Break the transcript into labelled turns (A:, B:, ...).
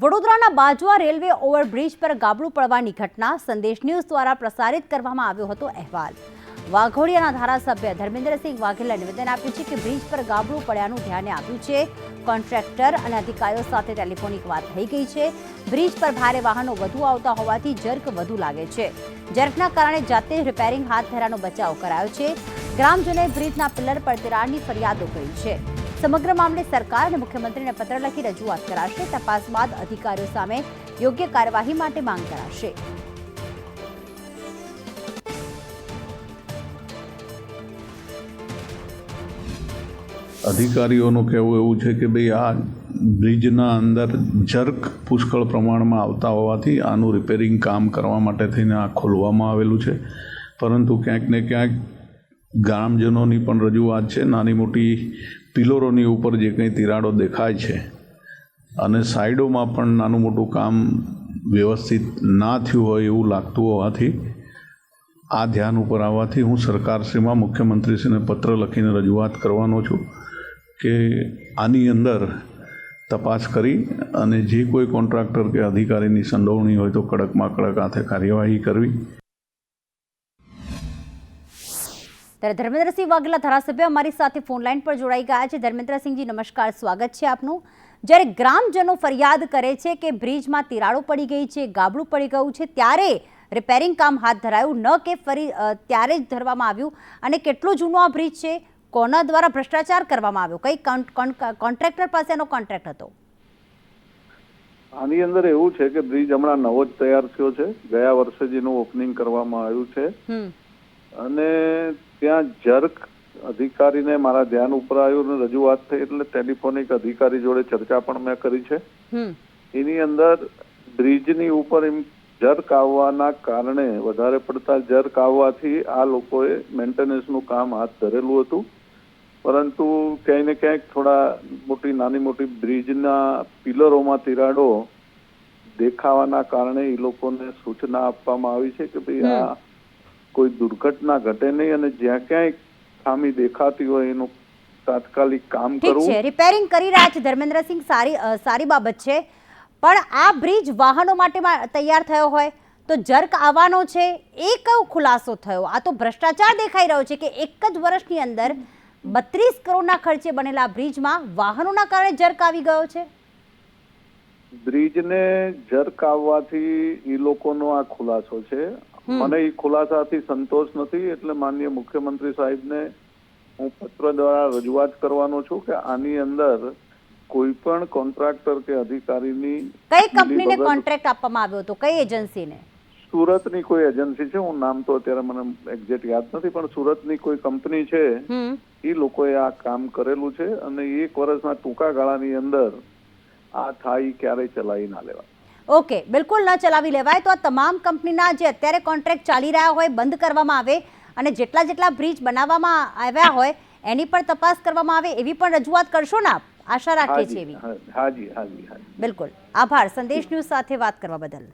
A: વડોદરાના બાજવા railway overbridge પર ગાબડું પડવાની ઘટના સંદેશ ન્યૂઝ દ્વારા પ્રસારિત કરવામાં આવ્યો હતો અહેવાલ. વાઘોડિયાના ધારાસભ્ય ધર્મેન્દ્રસિંહ વાઘેલાએ નિવેદન આપ્યું છે કે બ્રિજ પર ગાબડું પડ્યાનું ધ્યાને આવ્યું છે. કોન્ટ્રાક્ટર અને અધિકારીઓ સાથે ટેલિફોનિક વાત થઈ ગઈ છે. બ્રિજ પર ભારે વાહનો વધુ આવતા હોવાથી જર્ક વધુ લાગે છે. જર્કના કારણે જાતે જ રિપેરિંગ હાથ ધરાનો બચાવ કરાયો છે. ગ્રામજનોએ બ્રિજના પિલર પર તિરાડની ફરિયાદો કરી છે. સમગ્ર મામલે સરકાર અને મુખ્યમંત્રીને પત્ર લખી રજૂઆત કરાશે. તપાસ બાદ અધિકારીઓ સામે યોગ્ય કાર્યવાહી માટે માંગ કરાશે.
B: અધિકારીઓનું કહેવું એવું છે કે ભાઈ, આ બ્રિજના અંદર જર્ક પુષ્કળ પ્રમાણમાં આવતા હોવાથી આનું રિપેરિંગ કામ કરવા માટે થઈને આ ખોલવામાં આવેલું છે. પરંતુ ક્યાંક ને ક્યાંક ગ્રામજનોની પણ રજૂઆત છે. નાની મોટી પિલરોની ઉપર જે કંઈ તિરાડો દેખાય છે, અને સાઈડોમાં પણ નાનું મોટું કામ વ્યવસ્થિત ના થયું હોય એવું લાગતું હોવાથી, આ ધ્યાન ઉપર આવવાથી હું સરકારશ્રીમાં મુખ્યમંત્રીશ્રીને પત્ર લખીને રજૂઆત કરવાનો છું કે આની અંદર તપાસ કરી અને જે કોઈ કોન્ટ્રાક્ટર કે અધિકારીની સંડોવણી હોય તો કડકમાં કડક હાથે કાર્યવાહી કરવી.
A: ત્યારે ધર્મેન્દ્રસિંહ વાઘેલા ધારાસભ્ય અમારી સાથે ફોન લાઈન પર જોડાઈ ગયા છે. ધર્મેન્દ્રસિંહજી નમસ્કાર. સ્વાગત છે આપનું. જ્યારે ગ્રામજનો ફરિયાદ કરે છે કે બ્રિજમાં તિરાડો પડી ગઈ છે ગાબડું પડી ગયું છે ત્યારે રિપેરિંગ કામ હાથ ધરાયું ન કે ફરી ત્યારે જ ધરવામાં આવ્યું. અને કેટલો જૂનો આ બ્રિજ છે? કોના દ્વારા ભ્રષ્ટાચાર કરવામાં આવ્યો? કઈ કોન- કોન- કોન્ટ્રાક્ટર પાસેનો કોન્ટ્રાક્ટ હતો?
C: આની અંદર એવું છે કે બ્રિજ હમણાં નવો જ તૈયાર થયો છે. ગયા વર્ષે જેનું ઓપનિંગ કરવામાં આવ્યું છે. અને ત્યાં જર્ક અધિકારીને મારા ધ્યાન ઉપર આવ્યું અને રજૂઆત થઈ એટલે ટેલિફોનિક અધિકારી જોડે ચર્ચા પણ મેં કરી છે. એની અંદર બ્રિજની ઉપર એમ જર્ક આવવાના કારણે વધારે પડતા જર્ક આવવાથી આ લોકોએ મેન્ટેનન્સનું કામ હાથ ધરેલું હતું. પરંતુ ક્યાંય ને ક્યાંક થોડા મોટી નાની મોટી બ્રિજના પિલરોમાં તિરાડો દેખાવાના કારણે એ લોકોને સૂચના આપવામાં આવી છે કે ભાઈ આ કોઈ દુર્ઘટના ઘટે નહીં અને જ્યાં ક્યાંય ખામી દેખાતી હોય એનું તાત્કાલિક કામ કરવું.
A: છે રિપેરિંગ કરી રહ્યા છે ધર્મેન્દ્રસિંહ સારી સારી બાબત છે. પણ આ બ્રિજ વાહનો માટે તૈયાર થયો હોય તો જર્ક આવવાનો છે એ કયો ખુલાસો થયો. આ તો ભ્રષ્ટાચાર દેખાઈ રહ્યો છે કે એક જ વર્ષની અંદર બત્રીસ કરોડના ખર્ચે બનેલા બ્રિજમાં વાહનોના કારણે જર્ક આવી ગયો છે?
C: બ્રિજને જર્ક આવવાથી એ લોકોનો આ ખુલાસો છે. મને એ ખુલાસાથી સંતોષ નથી એટલે માનનીય મુખ્યમંત્રી સાહેબને હું પત્ર દ્વારા રજૂઆત કરવાનો છું કે આની અંદર કોઈ પણ કોન્ટ્રાક્ટર કે અધિકારીની
A: કઈ કંપનીને કોન્ટ્રાક્ટ આપવામાં આવ્યો હતો? કઈ એજન્સીને?
C: સુરતની કોઈ એજન્સી છે હું નામ તો અત્યારે મને એક્ઝેક્ટ યાદ નથી પણ સુરતની કોઈ કંપની છે એ લોકોએ આ કામ કરેલું છે અને એક વર્ષના ટૂંકા ગાળાની અંદર આ થાય ક્યારે ક્યારેય ચલાવી ના લેવાય.
A: ઓકે બિલકુલ ન ચલાવી લેવાય. તો આ તમામ કંપનીના જે અત્યારે કોન્ટ્રાક્ટ ચાલી રહ્યા હોય બંધ કરવામાં આવે અને જેટલા જેટલા બ્રિજ બનાવવામાં આવ્યા હોય એની પણ તપાસ કરવામાં આવે એવી પણ રજૂઆત કરશો ને આપ? આશા રાખીએ છીએ એવી.
C: હાજી હાજી.
A: બિલકુલ. આભાર. સંદેશ ન્યૂઝ સાથે વાત કરવા બદલ.